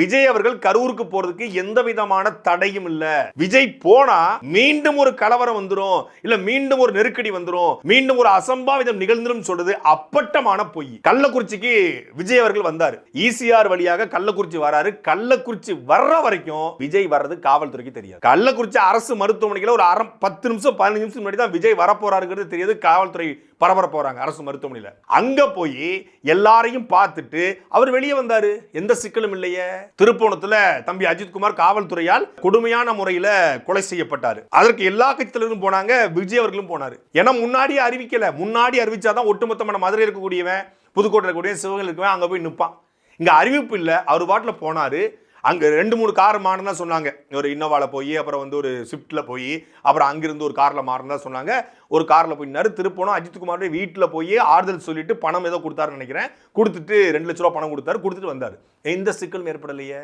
விஜய் அவர்கள் கரூருக்கு போறதுக்கு எந்த விதமான தடையும் இல்ல. விஜய் போனா மீண்டும் ஒரு கலவரம் வந்துடும் இல்ல மீண்டும் ஒரு நெருக்கடி வந்துடும் மீண்டும் ஒரு அசம்பாவிதம் நிகழ்ந்துடும் சொல்றது அப்பட்டமான பொய். கள்ளக்குறிச்சிக்கு விஜய் அவர்கள் வந்தாரு. ஈசிஆர் வழியாக கள்ளக்குறிச்சி வராரு. கள்ளக்குறிச்சி வர்ற வரைக்கும் விஜய் வர்றது காவல்துறைக்கு தெரியாது. கள்ளக்குறிச்சி அரசு மருத்துவமனைக்குள்ள ஒரு அரை பத்து நிமிஷம் பதினஞ்சு நிமிஷம் முன்னாடி தான் விஜய் வரப்போறாருங்கிறது தெரியாது. காவல்துறை பரபர போறாங்க அரசு மருத்துவமனையில். அங்க போய் எல்லாரையும் பார்த்துட்டு அவர் வெளியே வந்தாரு. எந்த சிக்கலும் இல்லையே? திருப்போணத்துல தம்பி அஜித்குமார் காவல்துறையால் கொடுமையான முறையில கொலை செய்யப்பட்டார். அதற்கு எல்லா கட்சியிலிருந்தும் போனாங்க விஜய் அவர்களும் போனார். ஏன்னா முன்னாடியே அறிவிக்கல. முன்னாடி அறிவிச்சாதான் ஒட்டுமொத்தமான மதுரை இருக்கக்கூடியவன் புதுக்கோட்டை இருக்கக்கூடிய சிவகங்கை இருக்கவன் அங்கே போய் நிற்பான் இங்கே அறிவிப்பு இல்லை. அவர் பாட்டில் போனாரு. அங்கே ரெண்டு மூணு கார் மாறினா சொன்னாங்க. ஒரு இன்னோவாவில் போய் அப்புறம் வந்து ஒரு ஸ்விஃப்ட்டில் போய் அப்புறம் அங்கேருந்து ஒரு காரில் மாறினா சொன்னாங்க. ஒரு கார்ல போயினாரு திருப்போனம் அஜித்குமாருடைய வீட்டில் போய் ஆறுதல் சொல்லிட்டு பணம் ஏதோ கொடுத்தாருன்னு நினைக்கிறேன். கொடுத்துட்டு ரெண்டு லட்ச ரூபா பணம் கொடுத்தாரு. கொடுத்துட்டு வந்தார். எந்த சிக்கலும் ஏற்படலையே?